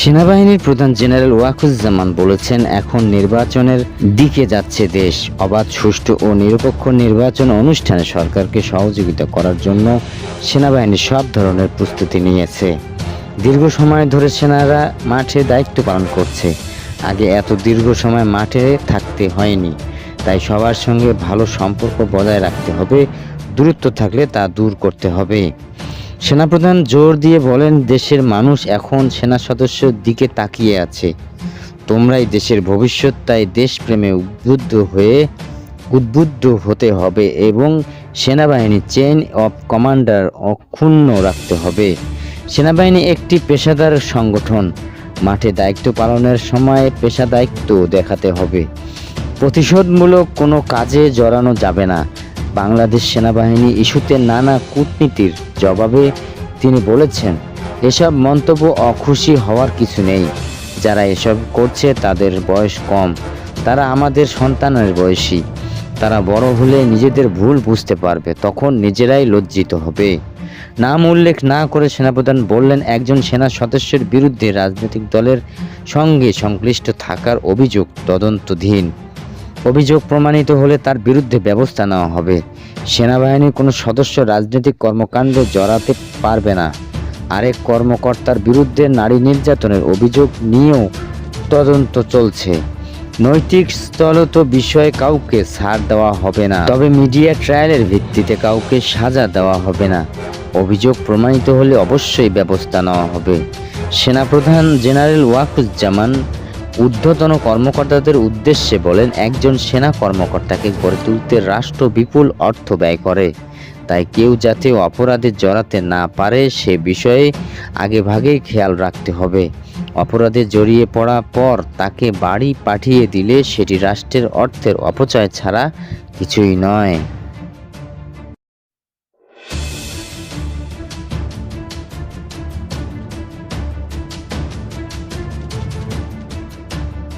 সেনাবাহিনীর প্রধান জেনারেল ওয়াকুজ্জামান বলেছেন, এখন নির্বাচনের দিকে যাচ্ছে দেশ। অবাধ, সুষ্ঠু ও নিরপেক্ষ নির্বাচন অনুষ্ঠানে সরকারকে সহযোগিতা করার জন্য সেনাবাহিনী সব ধরনের প্রস্তুতি নিয়েছে। দীর্ঘ সময় ধরে সেনারা মাঠে দায়িত্ব পালন করছে। আগে এত দীর্ঘ সময় মাঠে থাকতে হয়নি। তাই সবার সঙ্গে ভালো সম্পর্ক বজায় রাখতে হবে। দূরত্ব থাকলে তা দূর করতে হবে। সেনাপ্রধান জোর দিয়ে বলেন, দেশের মানুষ এখন সেনা সদস্যর দিকে তাকিয়ে আছে। তোমরাই দেশের ভবিষ্যৎ, তাই দেশপ্রেমে উদ্বুদ্ধ হয়ে, উদ্বুদ্ধ হতে হবে এবং সেনাবাহিনী চেইন অফ কমান্ডার অক্ষুণ্ণ রাখতে হবে। সেনাবাহিনী একটি পেশাদার সংগঠন। মাঠে দায়িত্ব পালনের সময় পেশা দায়িত্ব দেখাতে হবে। প্রতিশোধমূলক কোনো কাজে জড়ানো যাবে না। বাংলাদেশ সেনাবাহিনী ইস্যুতে নানা কূটনীতির জবাবে তিনি বলেছেন, এসব মন্তব্য অখুশি হওয়ার কিছু নেই। যারা এসব করছে তাদের বয়স কম, তারা আমাদের সন্তানের বয়সী। তারা বড় হলে নিজেদের ভুল বুঝতে পারবে, তখন নিজেরাই লজ্জিত হবে। নাম উল্লেখ না করে সেনাপ্রধান বললেন, একজন সেনা সদস্যের বিরুদ্ধে রাজনৈতিক দলের সঙ্গে সংশ্লিষ্ট থাকার অভিযোগ তদন্তধীন। অভিযোগ প্রমাণিত হলে তার বিরুদ্ধে ব্যবস্থা নেওয়া হবে। সেনাবাহিনীর কোনো সদস্য রাজনৈতিক কর্মকাণ্ডে জড়াতে পারবে না। আরেক কর্মকর্তার বিরুদ্ধে নারী নির্যাতনের অভিযোগ নিয়েও তদন্ত চলছে। নৈতিক স্থলত বিষয়ে কাউকে ছাড় দেওয়া হবে না। তবে মিডিয়া ট্রায়ালের ভিত্তিতে কাউকে সাজা দেওয়া হবে না। অভিযোগ প্রমাণিত হলে অবশ্যই ব্যবস্থা নেওয়া হবে। সেনাপ্রধান জেনারেল ওয়াকুজ্জামান ঊর্ধ্বতন কর্মকর্তাদের উদ্দেশ্যে বলেন, একজন সেনা কর্মকর্তাকে গড়ে তুলতে রাষ্ট্র বিপুল অর্থ ব্যয় করে। তাই কেউ যাতে অপরাধে জড়াতে না পারে, সে বিষয়ে আগেভাগেই খেয়াল রাখতে হবে। অপরাধে জড়িয়ে পড়া পর তাকে বাড়ি পাঠিয়ে দিলে সেটি রাষ্ট্রের অর্থের অপচয় ছাড়া কিছুই নয়।